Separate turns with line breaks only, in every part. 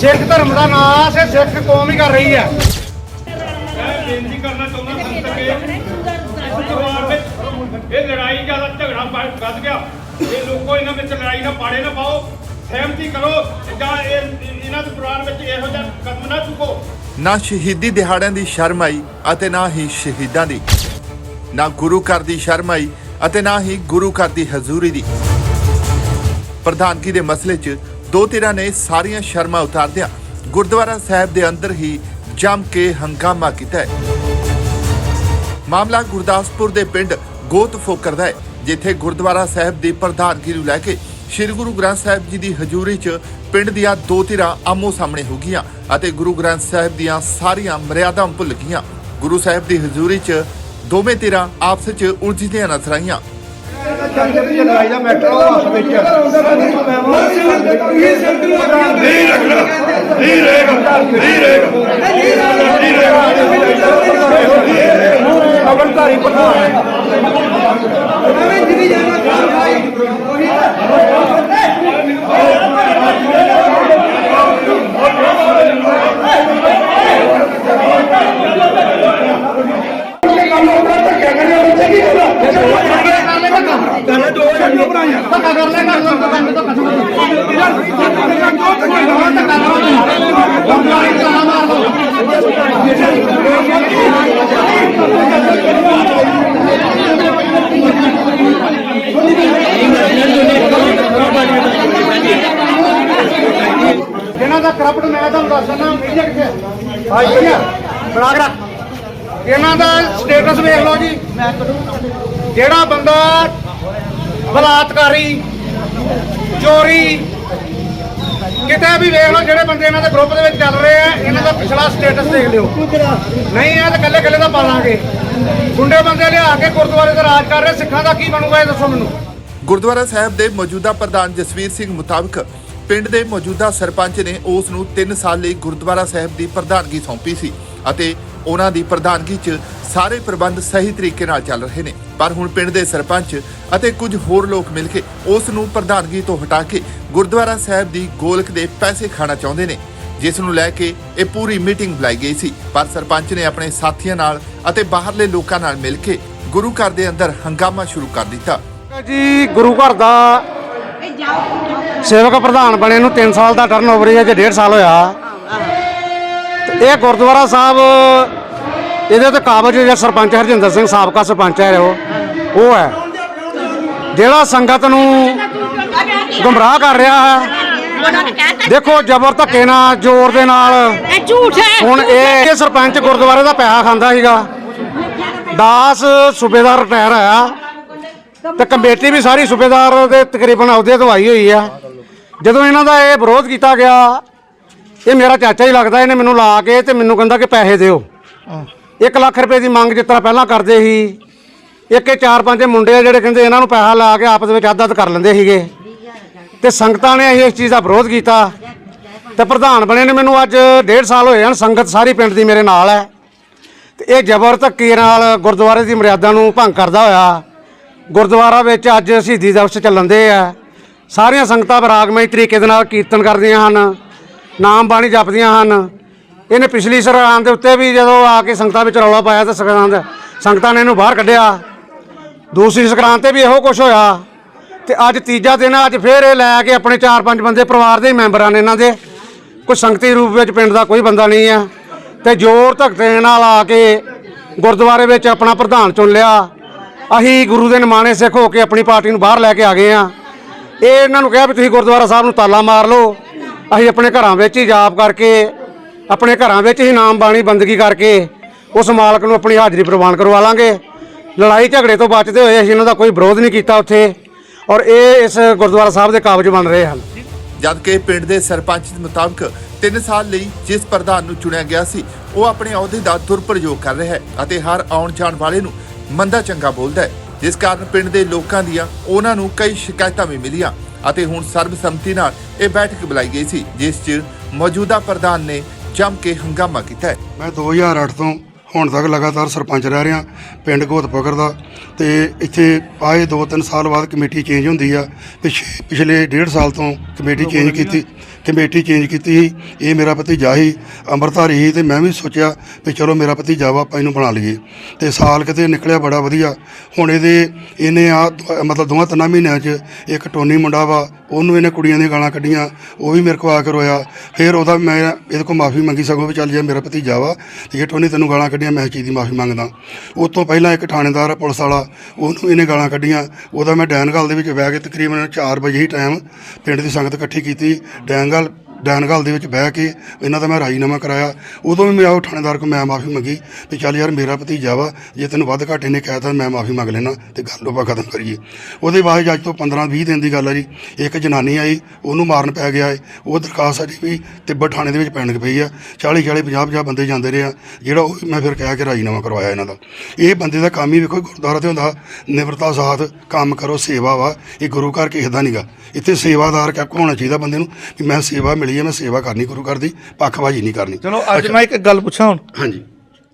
ਸਿੱਖ ਧਰਮ ਦਾ ਨਾਸ ਇਹ ਸਿੱਖ ਕੌਮ ਹੀ ਕਰ ਰਹੀ ਹੈ।
ਮੈਂ ਬੇਨਤੀ ਕਰਨਾ ਚਾਹੁੰਦਾ ਸੰਤ ਕੇ ਪਰਿਵਾਰ ਵਿੱਚ ਇਹ ਲੜਾਈ ਜ਼ਿਆਦਾ ਝਗੜਾ ਵੱਧ ਵੱਧ ਗਿਆ। ਇਹ ਲੋਕੋ ਇਹਨਾਂ ਵਿੱਚ ਲੜਾਈ ਨਾ ਪਾੜੇ ਨਾ ਪਾਓ। ਸਹਿਮਤੀ ਕਰੋ ਤੇ ਜਾਂ ਇਹ ਇਹਨਾਂ ਦੇ ਪਰਿਵਾਰ ਵਿੱਚ ਇਹੋ ਜਿਹਾ ਕਦਮ ਨਾ ਚੁੱਕੋ।
ਨਾ ਸ਼ਹੀਦੀ ਦਿਹਾੜਿਆਂ ਦੀ ਸ਼ਰਮ ਆਈ ਅਤੇ ਨਾ ਹੀ ਸ਼ਹੀਦਾਂ ਦੀ। ਨਾ ਗੁਰੂ ਘਰ ਦੀ ਸ਼ਰਮ ਆਈ ਅਤੇ ਨਾ ਹੀ ਗੁਰੂ ਘਰ ਦੀ ਹਜ਼ੂਰੀ ਦੀ। ਪ੍ਰਧਾਨਗੀ ਦੇ ਮਸਲੇ 'ਚ ਦੋ ਧਿਰਾਂ ਨੇ ਸਾਰੀਆਂ ਸ਼ਰਮਾਂ ਉਤਾਰਦਿਆਂ ਗੁਰਦੁਆਰਾ ਸਾਹਿਬ ਦੇ ਅੰਦਰ ਹੀ ਜੰਮ ਕੇ ਹੰਗਾਮਾ ਕੀਤਾ ਹੈ। ਮਾਮਲਾ ਗੁਰਦਾਸਪੁਰ ਦੇ ਪਿੰਡ ਗੋਤ ਫੋਕਰ ਦਾ ਹੈ, ਜਿੱਥੇ ਗੁਰਦੁਆਰਾ ਸਾਹਿਬ ਦੀ ਪ੍ਰਧਾਨਗੀ ਨੂੰ ਲੈ ਕੇ ਸ੍ਰੀ ਗੁਰੂ ਗ੍ਰੰਥ ਸਾਹਿਬ ਜੀ ਦੀ ਹਜ਼ੂਰੀ 'ਚ ਪਿੰਡ ਦੀਆਂ ਦੋ ਧਿਰਾਂ ਆਮੋ ਸਾਹਮਣੇ ਹੋ ਗਈਆਂ ਅਤੇ ਗੁਰੂ ਗ੍ਰੰਥ ਸਾਹਿਬ ਦੀਆਂ ਸਾਰੀਆਂ ਮਰਿਆਦਾਵਾਂ ਭੁੱਲ ਗਈਆਂ। ਗੁਰੂ ਸਾਹਿਬ ਦੀ ਹਜ਼ੂਰੀ 'ਚ ਦੋਵੇਂ ਧਿਰਾਂ ਆਪਸ 'ਚ ਉਲਝਦੀਆਂ ਨਜ਼ਰ ਆਈਆਂ।
ਜੰਗ ਦੀ ਲੜਾਈ ਦਾ ਮੈਟਰ ਉਹ ਆਪਸ ਵਿੱਚ ਅਵਨਧਾਰੀ ਪ੍ਰਧਾਨ ਇਹਨਾਂ ਦਾ ਕਰਪਟ ਮੈਂ ਤੁਹਾਨੂੰ ਦੱਸ ਦਿੰਦਾ ਮੀਡੀਆ ਕਿੱਥੇ ਆ ਜੀ ਬਣਾ ਕੇ ਰੱਖ। ਇਹਨਾਂ ਦਾ ਸਟੇਟਸ ਵੇਖ ਲਓ ਜੀ। ਜਿਹੜਾ ਬੰਦਾ ਬਲਾਤਕਾਰੀ, ਚੋਰੀ। ਕਿਤੇ ਵੀ ਵੇਖ ਲਓ ਜਿਹੜੇ ਬੰਦੇ ਇਹਨਾਂ ਦੇ ਗਰੁੱਪ ਦੇ ਵਿੱਚ ਚੱਲ ਰਹੇ ਆ, ਇਹਨਾਂ ਦਾ ਪਿਛਲਾ ਸਟੇਟਸ ਦੇਖ ਲਿਓ। ਨਹੀਂ ਇਹ ਤਾਂ ਕੱਲੇ ਕੱਲੇ ਦਾ ਪਾਲਾਂਗੇ। ਗੁੰਡੇ ਬੰਦੇ ਲਿਆ ਕੇ ਗੁਰਦੁਆਰੇ ਦਾ ਰਾਜ ਕਰ ਰਹੇ, ਸਿੱਖਾਂ ਦਾ ਕੀ ਬਣੂਗਾ ਇਹ ਦੱਸੋ ਮੈਨੂੰ।
ਗੁਰਦੁਆਰਾ ਸਾਹਿਬ ਦੇ ਮੌਜੂਦਾ ਪ੍ਰਧਾਨ ਜਸਵੀਰ ਸਿੰਘ ਮੁਤਾਬਕ ਪਿੰਡ ਦੇ ਮੌਜੂਦਾ ਸਰਪੰਚ ਨੇ ਉਸ ਨੂੰ 3 ਸਾਲ ਲਈ ਗੁਰਦੁਆਰਾ ਸਾਹਿਬ ਦੀ ਪ੍ਰਧਾਨਗੀ ਸੌਂਪੀ ਸੀ ਅਤੇ ਉਹਨਾਂ ਦੀ ਪ੍ਰਧਾਨਗੀ 'ਚ ਸਾਰੇ ਪ੍ਰਬੰਧ ਸਹੀ ਤਰੀਕੇ ਨਾਲ ਚੱਲ ਰਹੇ ਨੇ। ਪਰ ਹੁਣ ਪਿੰਡ ਦੇ ਸਰਪੰਚ ਅਤੇ ਕੁਝ ਹੋਰ ਲੋਕ ਮਿਲ ਕੇ ਉਸ ਨੂੰ ਪ੍ਰਧਾਨਗੀ ਤੋਂ ਹਟਾ ਕੇ ਗੁਰਦੁਆਰਾ ਸਾਹਿਬ ਦੀ ਗੋਲਕ ਦੇ ਪੈਸੇ ਖਾਣਾ ਚਾਹੁੰਦੇ ਨੇ। ਜਿਸ ਨੂੰ ਲੈ ਕੇ ਇਹ ਪੂਰੀ ਮੀਟਿੰਗ ਬੁਲਾਈ ਗਈ ਸੀ। ਪਰ ਸਰਪੰਚ ਨੇ ਆਪਣੇ ਸਾਥੀਆਂ ਨਾਲ ਅਤੇ ਬਾਹਰਲੇ ਲੋਕਾਂ ਨਾਲ ਮਿਲ ਕੇ ਗੁਰੂ ਘਰ ਦੇ ਅੰਦਰ ਹੰਗਾਮਾ ਸ਼ੁਰੂ ਕਰ ਦਿੱਤਾ।
ਜੀ, ਗੁਰੂ ਘਰ ਦਾ ਸੇਵਕ ਪ੍ਰਧਾਨ ਬਣੇ ਨੂੰ 3 ਸਾਲ ਦਾ ਟਰਨ ਓਵਰ ਹੈ ਜੇ 1.5 ਸਾਲ ਹੋਇਆ। ਇਹ ਗੁਰਦੁਆਰਾ ਸਾਹਿਬ ਇਹਦੇ ਤੇ ਕਾਬਜ ਜਿਹੜਾ ਸਰਪੰਚ ਹਰਜਿੰਦਰ ਸਿੰਘ ਸਾਬਕਾ ਸਰਪੰਚ ਹੈ ਉਹ ਉਹ ਹੈ। ਜਿਹੜਾ ਸੰਗਤ ਨੂੰ ਗੁੰਮਰਾਹ ਕਰ ਰਿਹਾ ਹੈ ਦੇਖੋ ਜ਼ਬਰ ਧੱਕੇ ਨਾਲ ਜ਼ੋਰ ਦੇ ਨਾਲ।
ਇਹ ਝੂਠ ਹੈ।
ਹੁਣ ਇਹ ਸਰਪੰਚ ਗੁਰਦੁਆਰੇ ਦਾ ਪੈਸਾ ਖਾਂਦਾ ਸੀਗਾ। ਦਾਸ ਸੂਬੇਦਾਰ ਰਿਟਾਇਰ ਆਇਆ ਤੇ ਕਮੇਟੀ ਵੀ ਸਾਰੀ ਸੂਬੇਦਾਰ ਦੇ ਤਕਰੀਬਨ ਅਹੁਦੇ ਤੋਂ ਆਈ ਹੋਈ ਆ। ਜਦੋਂ ਇਹਨਾਂ ਦਾ ਇਹ ਵਿਰੋਧ ਕੀਤਾ ਗਿਆ ਇਹ ਮੇਰਾ ਚਾਚਾ ਹੀ ਲੱਗਦਾ ਇਹਨੇ ਮੈਨੂੰ ਲਾ ਕੇ ਤੇ ਮੈਨੂੰ ਕਹਿੰਦਾ ਕਿ ਪੈਸੇ ਦਿਓ। 1 ਲੱਖ ਰੁਪਏ ਦੀ ਮੰਗ ਜਿਸ ਤਰ੍ਹਾਂ ਪਹਿਲਾਂ ਕਰਦੇ ਸੀ, ਇੱਕ ਇਹ ਚਾਰ ਪੰਜ ਮੁੰਡੇ ਆ ਜਿਹੜੇ ਕਹਿੰਦੇ ਇਹਨਾਂ ਨੂੰ ਪੈਸਾ ਲਾ ਕੇ ਆਪਸ ਵਿੱਚ ਅੱਧ ਅੱਧ ਕਰ ਲੈਂਦੇ ਸੀਗੇ। ਤੇ ਸੰਗਤਾਂ ਨੇ ਅਸੀਂ ਇਸ ਚੀਜ਼ ਦਾ ਵਿਰੋਧ ਕੀਤਾ। ਤੇ ਪ੍ਰਧਾਨ ਬਣੇ ਨੇ, ਮੈਨੂੰ ਅੱਜ 1.5 ਸਾਲ ਹੋਏ ਹਨ, ਸੰਗਤ ਸਾਰੀ ਪਿੰਡ ਦੀ ਮੇਰੇ ਨਾਲ ਹੈ। ਤੇ ਇਹ ਜ਼ਬਰ ਧੱਕੇ ਨਾਲ ਗੁਰਦੁਆਰੇ ਦੀ ਮਰਿਆਦਾ ਨੂੰ ਭੰਗ ਕਰਦਾ ਹੋਇਆ। ਗੁਰਦੁਆਰਾ ਵਿੱਚ ਅੱਜ ਸ਼ਹੀਦੀ ਦਿਵਸ ਚੱਲਣ ਦੇ ਆ। ਸਾਰੀਆਂ ਸੰਗਤਾਂ ਬਰਾਗਮਈ ਤਰੀਕੇ ਦੇ ਨਾਲ ਕੀਰਤਨ ਕਰਦੀਆਂ ਹਨ, ਨਾਮ ਬਾਣੀ ਜਪਦੀਆਂ ਹਨ। ਇਹਨੇ ਪਿਛਲੀ ਸਰਕਾਰ ਦੇ ਉੱਤੇ ਵੀ ਜਦੋਂ ਆ ਕੇ ਸੰਗਤਾਂ ਵਿੱਚ ਰੌਲਾ ਪਾਇਆ ਤਾਂ ਸੰਗਤਾਂ ਸੰਗਤਾਂ ਨੇ ਇਹਨੂੰ ਬਾਹਰ ਕੱਢਿਆ। ਦੂਸਰੀ ਸੰਕਰਾਂਤ ਤੇ ਵੀ ਇਹੋ ਕੁਝ ਹੋਇਆ। ਤੇ ਅੱਜ ਤੀਜਾ ਦਿਨ ਅੱਜ ਫੇਰ ਇਹ ਲੈ ਕੇ ਆਪਣੇ 4-5 ਬੰਦੇ ਪਰਿਵਾਰ ਦੇ ਹੀ ਮੈਂਬਰਾਂ ਨੇ ਇਹਨਾਂ ਦੇ। ਕੋਈ ਸੰਗਤੀ ਰੂਪ ਵਿੱਚ ਪਿੰਡ ਦਾ ਕੋਈ ਬੰਦਾ ਨਹੀਂ ਹੈ ਤੇ ਜ਼ੋਰ ਧੱਕੇ ਨਾਲ ਆ ਕੇ ਗੁਰਦੁਆਰੇ ਵਿੱਚ ਆਪਣਾ ਪ੍ਰਧਾਨ ਚੁਣ ਲਿਆ। ਅਸੀਂ ਗੁਰੂ ਦੇ ਨਿਮਾਣੇ ਸਿੱਖ ਹੋ ਕੇ ਆਪਣੀ ਪਾਰਟੀ ਨੂੰ ਬਾਹਰ ਲੈ ਕੇ ਆ ਗਏ ਆ। ਇਹ ਇਹਨਾਂ ਨੂੰ ਕਿਹਾ ਵੀ ਤੁਸੀਂ ਗੁਰਦੁਆਰਾ ਸਾਹਿਬ ਨੂੰ ਤਾਲਾ ਮਾਰ ਲਓ। ਅਸੀਂ ਆਪਣੇ ਘਰਾਂ ਵਿੱਚ ਹੀ ਜਾਪ ਕਰਕੇ ਆਪਣੇ ਘਰਾਂ ਵਿੱਚ ਹੀ ਨਾਮ ਬਾਣੀ ਬੰਦਗੀ ਕਰਕੇ ਉਸ ਮਾਲਕ ਨੂੰ ਆਪਣੀ ਹਾਜ਼ਰੀ ਪ੍ਰਵਾਨ ਕਰਵਾ ਲਾਂਗੇ। ਲੜਾਈ ਝਗੜੇ ਤੋਂ ਬਚਦੇ ਹੋਏ ਅਸੀਂ ਇਹਨਾਂ ਦਾ ਕੋਈ ਵਿਰੋਧ ਨਹੀਂ ਕੀਤਾ ਉੱਥੇ ਔਰ ਇਹ ਇਸ ਗੁਰਦੁਆਰਾ ਸਾਹਿਬ ਦੇ ਕਾਬਜ ਬਣ ਰਹੇ ਹਨ।
ਜਦ ਪਿੰਡ ਦੇ ਸਰਪੰਚ ਦੇ ਮੁਤਾਬਕ 3 ਸਾਲ ਲਈ ਜਿਸ ਪ੍ਰਧਾਨ ਨੂੰ ਚੁਣਿਆ ਗਿਆ ਸੀ, ਉਹ ਆਪਣੇ ਅਹੁਦੇ ਦਾ ਦੁਰਪ੍ਰਯੋਗ ਕਰ ਰਿਹਾ ਹੈ ਅਤੇ ਹਰ ਆਉਣ ਜਾਣ ਵਾਲੇ ਨੂੰ ਮੰਦਾ ਚੰਗਾ ਬੋਲਦਾ ਹੈ। ਜਿਸ ਕਾਰਨ ਪਿੰਡ ਦੇ ਲੋਕਾਂ ਦੀਆਂ ਉਹਨਾਂ ਨੂੰ ਕਈ ਸ਼ਿਕਾਇਤਾਂ ਵੀ ਮਿਲੀਆਂ ਅਤੇ ਹੁਣ ਸਰਬਸੰਮਤੀ ਨਾਲ ਇਹ ਬੈਠਕ ਬੁਲਾਈ ਗਈ ਸੀ, ਜਿਸ 'ਚ ਮੌਜੂਦਾ ਪ੍ਰਧਾਨ ਨੇ ਜੰਮ ਕੇ ਹੰਗਾਮਾ ਕੀਤਾ ਹੈ।
ਮੈਂ 2008 ਤੋਂ ਹੁਣ ਤੱਕ ਲਗਾਤਾਰ ਸਰਪੰਚ ਰਹਿ ਰਿਹਾ ਪਿੰਡ ਘੋਤਪਕਰ ਦਾ ਤੇ ਇੱਥੇ ਆਏ 2-3 ਸਾਲ ਬਾਅਦ ਕਮੇਟੀ ਚੇਂਜ ਹੁੰਦੀ ਆ ਪਿਛ- ਪਿਛਲੇ 1.5 ਸਾਲ ਤੋਂ ਕਮੇਟੀ ਚੇਂਜ ਕੀਤੀ। ਕਮੇਟੀ ਚੇਂਜ ਕੀਤੀ ਸੀ, ਇਹ ਮੇਰਾ ਭਤੀਜਾ ਹੀ ਅੰਮ੍ਰਿਤਧਾਰੀ ਸੀ ਤੇ ਮੈਂ ਵੀ ਸੋਚਿਆ ਵੀ ਚਲੋ ਮੇਰਾ ਭਤੀਜਾ ਵਾ, ਆਪਾਂ ਇਹਨੂੰ ਬਣਾ ਲਈਏ। ਤੇ ਸਾਲ ਕਿਤੇ ਨਿਕਲਿਆ ਬੜਾ ਵਧੀਆ। ਹੁਣ ਇਹਦੇ, ਇਹਨੇ ਆ, ਮਤਲਬ ਦੋਵਾਂ ਤਿੰਨਾਂ ਮਹੀਨਿਆਂ 'ਚ ਇੱਕ ਟੋਨੀ ਮੁੰਡਾ ਵਾ, ਉਹਨੂੰ ਇਹਨੇ ਕੁੜੀਆਂ ਦੀਆਂ ਗਾਲਾਂ ਕੱਢੀਆਂ, ਉਹ ਵੀ ਮੇਰੇ ਕੋਲ ਆ ਕੇ ਰੋਇਆ। ਫਿਰ ਉਹਦਾ ਮੈਂ ਇਹਦੇ ਕੋਲ ਮਾਫੀ ਮੰਗੀ, ਸਗੋਂ ਵੀ ਚੱਲ ਜੇ ਮੇਰਾ ਭਤੀਜਾ ਵਾ ਤੇ ਇਹ ਟੋਨੀ ਤੈਨੂੰ ਗਾਲਾਂ ਕੱਢੀਆਂ, ਮੈਂ ਇਸ ਚੀਜ਼ ਦੀ ਮਾਫੀ ਮੰਗਦਾ। ਉਸ ਤੋਂ ਪਹਿਲਾਂ ਇੱਕ ਥਾਣੇਦਾਰ, ਪੁਲਿਸ ਵਾਲਾ, ਉਹਨੂੰ ਇਹਨੇ ਗਾਲਾਂ ਕੱਢੀਆਂ। ਉਹਦਾ ਮੈਂ ਡੈਨਗਲ ਦੇ ਵਿੱਚ ਬਹਿ ਕੇ ਤਕਰੀਬਨ 4 ਵਜੇ ਹੀ ਟਾਈਮ ਪਿੰਡ ਦੀ ਸੰਗਤ ਇਕੱਠੀ ਕੀਤੀ। ਡੈਨਗਲ Central ਡੈਨਗਲ ਦੇ ਵਿੱਚ ਬਹਿ ਕੇ ਇਹਨਾਂ ਦਾ ਮੈਂ ਰਾਜੀਨਾਮਾ ਕਰਾਇਆ। ਉਦੋਂ ਵੀ ਮੈਂ ਉਹ ਥਾਣੇਦਾਰ ਕੋਲ ਮੈਂ ਮਾਫੀ ਮੰਗੀ ਵੀ ਚੱਲ ਯਾਰ ਮੇਰਾ ਭਤੀਜਾ ਵਾ, ਜੇ ਤੈਨੂੰ ਵੱਧ ਘੱਟ ਇਹਨੇ ਕਹਿਤਾ ਮੈਂ ਮਾਫੀ ਮੰਗ ਲੈਣਾ ਤੇ ਗੱਲ ਆਪਾਂ ਖਤਮ ਕਰੀਏ। ਉਹਦੇ ਬਾਅਦ ਜੱਜ ਤੋਂ 15 20 ਦਿਨ ਦੀ ਗੱਲ ਆ ਜੀ, ਇੱਕ ਜਨਾਨੀ ਆਈ, ਉਹਨੂੰ ਮਾਰਨ ਪੈ ਗਿਆ ਏ। ਉਹ ਦਰਖਾਸਤ ਸਾਡੀ ਵੀ ਤਿੱਬਤ ਥਾਣੇ ਦੇ ਵਿੱਚ ਪੈਣ ਪਈ ਆ। 40 40 50 50 ਬੰਦੇ ਜਾਂਦੇ ਰਹੇ ਆ, ਜਿਹੜਾ ਉਹ ਮੈਂ ਫਿਰ ਕਹਿ ਕੇ ਰਾਜੀਨਾਮਾ ਕਰਵਾਇਆ ਇਹਨਾਂ ਦਾ। ਇਹ ਬੰਦੇ ਦਾ ਕੰਮ ਹੀ ਵੇਖੋ, ਗੁਰਦੁਆਰਾ ਤੇ ਹੁੰਦਾ, ਨਿਮਰਤਾ ਸਾਥ, ਕੰਮ ਕਰੋ, ਸੇਵਾ ਵਾ। ਇਹ ਗੁਰੂ ਘਰ ਕਿਸੇ ਦਾ ਨਹੀਂਗਾ ਇੱਥੇ ਸੇਵਾਦਾਰ ਕਿਆ ਹੋਣਾ ਚਾਹੀਦਾ ਬੰਦੇ ਨੂੰ ਵੀ ਮੈਂ ਸੇਵਾ ਮਿਲ ਹੈ ਮੈਂ ਸੇਵਾ ਕਰਨੀ ਗੁਰੂ ਘਰ ਦੀ ਪੱਖਬਾਜ਼ੀ ਨਹੀਂ ਕਰਨੀ।
ਚਲੋ ਅੱਜ ਮੈਂ ਇੱਕ ਗੱਲ ਪੁੱਛਾਂ ਹੁਣ।
ਹਾਂਜੀ।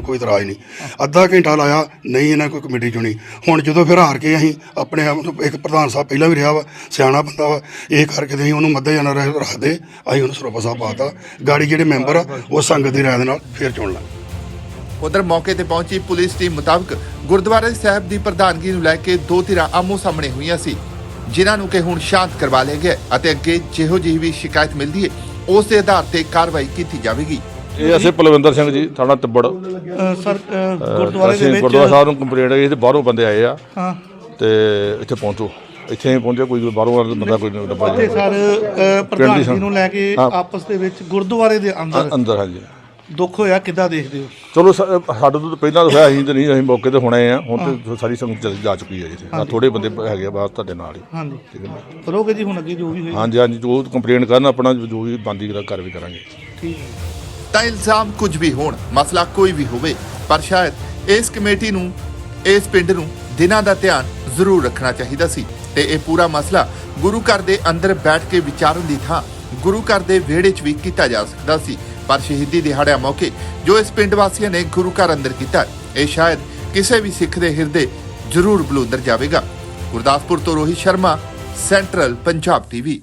ਕੋਈ ਇਤਰਾਜ਼ ਨਹੀਂ। ਅੱਧਾ ਘੰਟਾ ਲਾਇਆ, ਨਹੀਂ ਇਹਨਾਂ ਕੋਈ ਕਮੇਟੀ ਚੁਣੀ। ਹੁਣ ਜਦੋਂ ਫਿਰ ਹਾਰ ਕੇ ਅਸੀਂ ਆਪਣੇ ਆਪ ਨੂੰ ਇੱਕ ਪ੍ਰਧਾਨ ਸਾਹਿਬ ਪਹਿਲਾਂ ਵੀ ਰਿਹਾ ਵਾ, ਸਿਆਣਾ ਬੰਦਾ ਵਾ, ਇਹ ਕਰਕੇ ਤੇ ਅਸੀਂ ਉਹਨੂੰ ਮੱਦੇ ਜਾਣਾ ਰੱਖਦੇ ਅਸੀਂ ਉਹਨੂੰ ਸਰੋਪਾ ਸਾਹਿਬ ਪਾਤਾ। ਗਾੜੀ ਜਿਹੜੇ ਮੈਂਬਰ ਆ, ਉਹ ਸੰਗਤ ਦੀ ਰਾਏ ਦੇ ਨਾਲ ਫਿਰ ਚੁਣ ਲਾਂਗੇ।
ਉਧਰ ਮੌਕੇ ਤੇ ਪਹੁੰਚੀ ਪੁਲਿਸ ਟੀਮ ਮੁਤਾਬਕ ਗੁਰਦੁਆਰਾ ਸਾਹਿਬ ਦੀ ਪ੍ਰਧਾਨਗੀ ਨੂੰ ਲੈ ਕੇ ਦੋ ਧਿਰਾਂ ਆਮੋ ਸਾਹਮਣੇ ਹੋਈਆਂ ਸੀ, ਜਿਨ੍ਹਾਂ ਨੂੰ ਕਿ ਹੁਣ ਸ਼ਾਂਤ ਕਰਵਾ ਲਿਆ ਗਿਆ ਅਤੇ ਅੱਗੇ ਜਿਹੋ ਜਿਹੀ ਵੀ ਸ਼ਿਕਾਇਤ ਮਿਲਦੀ ਹੈ, ਉਸ ਦੇ ਆਧਾਰ ਤੇ ਕਾਰਵਾਈ ਕੀਤੀ ਜਾਵੇਗੀ।
ਇਹ ਅਸੀਂ ਪਲਵਿੰਦਰ ਸਿੰਘ ਜੀ ਥਾਣਾ ਤਿੱਬੜ।
ਅ, ਸਰ ਅ, ਗੁਰਦੁਆਰੇ ਦੇ
ਅਸੀਂ
ਵਿੱਚ
ਗੁਰਦੁਆਰਾ ਸਾਹਿਬ ਨੂੰ ਕੰਪਲੇਂਟ ਆਈ ਤੇ ਬਾਹਰੋਂ ਬੰਦੇ ਆਏ ਆ।
ਹਾਂ।
ਤੇ ਇੱਥੇ ਪਹੁੰਚੋ। ਇੱਥੇ ਹੀ ਪਹੁੰਚੇ ਕੋਈ ਬਾਹਰੋਂ ਵਾਲਾ ਬੰਦਾ ਕੋਈ ਨਹੀਂ ਡੱਬਾ
ਤੇ ਸਰ ਅ, ਪ੍ਰਧਾਨਗੀ
ਸੰ-
ਨੂੰ ਲੈ ਕੇ। ਆਪਸ ਦੇ ਵਿੱਚ ਗੁਰਦੁਆਰੇ ਦੇ ਅੰਦਰ
ਅੰਦਰ ਹਾਂਜੀ।
ਦੁੱਖ ਹੋਇਆ ਕਿੱਦਾਂ ਦੇਖਦੇ ਹੋ?
ਚਲੋ ਸ- ਸਾਡੇ ਤੋਂ ਤਾਂ ਪਹਿਲਾਂ ਤਾਂ ਹੋਇਆ ਅਸੀਂ ਤੇ ਨਹੀਂ ਅਸੀਂ ਮੌਕੇ ਤੇ ਹੁਣੇ ਆ। ਹੁਣ ਤੇ ਸਾਰੀ ਸੰਗਤ ਚਲੀ ਜਾ ਚੁੱਕੀ ਹੈ ਜੀ ਥੋੜੇ ਬੰਦੇ ਹੈਗੇ ਆ ਬਾਹਰ ਤੁਹਾਡੇ ਨਾਲ ਹੀ।
ਹਾਂਜੀ? ਕਰੋਗੇ ਜੀ ਹੁਣ ਅੱਗੇ ਜੋ ਵੀ ਹੋਏ।
ਹਾਂਜੀ ਹਾਂਜੀ ਜੋ ਕੰਪਲੇਂਟ ਕਰਨ ਆਪਣਾ ਜੋ ਵੀ ਬੰਦੀ ਕਰ ਵੀ ਕਰਾਂਗੇ।
ਠੀਕ ਹੈ।
ਤਾਂ ਇਲਜ਼ਾਮ ਕੁਝ ਵੀ ਹੋਣ, ਮਸਲਾ ਕੋਈ ਵੀ ਹੋਵੇ, ਪਰ ਸ਼ਾਇਦ ਇਸ ਕਮੇਟੀ ਨੂੰ, ਇਸ ਪਿੰਡ ਨੂੰ ਦਿਨਾਂ ਦਾ ਧਿਆਨ ਜ਼ਰੂਰ ਰੱਖਣਾ ਚਾਹੀਦਾ ਸੀ। ਤੇ ਇਹ ਪੂਰਾ ਮਸਲਾ ਗੁਰੂ ਘਰ ਦੇ ਅੰਦਰ ਬੈਠ ਕੇ ਵਿਚਾਰਨ ਦੀ ਥਾਂ ਗੁਰੂ ਘਰ ਦੇ ਵਿਹੜੇ 'ਚ ਵੀ ਕੀਤਾ ਜਾ ਸਕਦਾ ਸੀ। ਪਰ ਸ਼ਹੀਦੀ ਦਿਹਾੜਿਆਂ ਮੌਕੇ ਜੋ ਇਸ ਪਿੰਡ ਵਾਸੀਆਂ ਨੇ ਗੁਰੂ ਘਰ ਅੰਦਰ ਕੀਤਾ, ਇਹ ਸ਼ਾਇਦ ਕਿਸੇ ਵੀ ਸਿੱਖ ਦੇ ਹਿਰਦੇ ਜ਼ਰੂਰ ਬਲੂੰਦਰ ਜਾਵੇਗਾ। ਗੁਰਦਾਸਪੁਰ ਤੋਂ ਰੋਹਿਤ ਸ਼ਰਮਾ, ਸੈਂਟਰਲ ਪੰਜਾਬ ਟੀਵੀ।